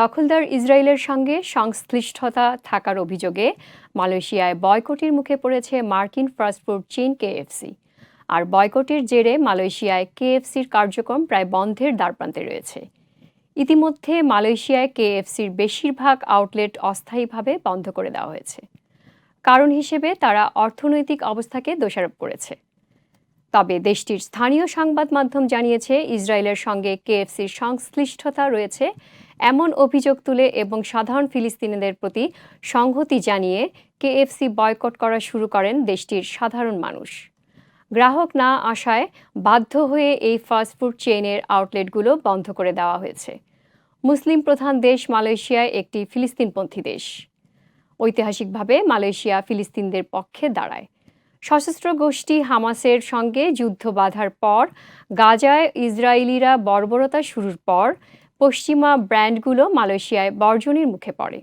দখলদার ইসরায়েলের সঙ্গে সংশ্লিষ্টতা থাকার অভিযোগে মালয়েশিয়ায় বয়কটের মুখে পড়েছে মার্কিন ফাস্টফুড চেইন কেএফসি। আর বয়কটের জেরে মালয়েশিয়ায় কেএফসির কার্যক্রম প্রায় বন্ধের দ্বারপ্রান্তে রয়েছে। ইতিমধ্যে মালয়েশিয়ায় কেএফসির বেশিরভাগ আউটলেট অস্থায়ীভাবে বন্ধ করে দেওয়া হয়েছে। কারণ হিসেবে তারা অর্থনৈতিক অবস্থাকে দোষারোপ করেছে। তবে দেশটির স্থানীয় সংবাদ মাধ্যম জানিয়েছে, ইসরায়েলের সঙ্গে কেএফসির সংশ্লিষ্টতা রয়েছে এমন অভিযোগ তুলে এবং সাধারণ ফিলিস্তিনিদের প্রতি সংহতি জানিয়ে কেএফসি বয়কট করা শুরু করেন দেশটির সাধারণ মানুষ। গ্রাহক না আসায় বাধ্য হয়ে এই ফাস্টফুড চেইনের আউটলেটগুলো বন্ধ করে দেওয়া হয়েছে। মুসলিম প্রধান দেশ মালয়েশিয়ায় একটি ফিলিস্তিনপন্থী দেশ। ঐতিহাসিকভাবে মালয়েশিয়া ফিলিস্তিনদের পক্ষে দাঁড়ায়। সশস্ত্র গোষ্ঠী হামাসের সঙ্গে যুদ্ধ বাঁধার পর গাজায় ইসরায়েলিরা বর্বরতা শুরুর পর পশ্চিমা ব্র্যান্ডগুলো মালয়েশিয়ায় বর্জনের মুখে পড়ে।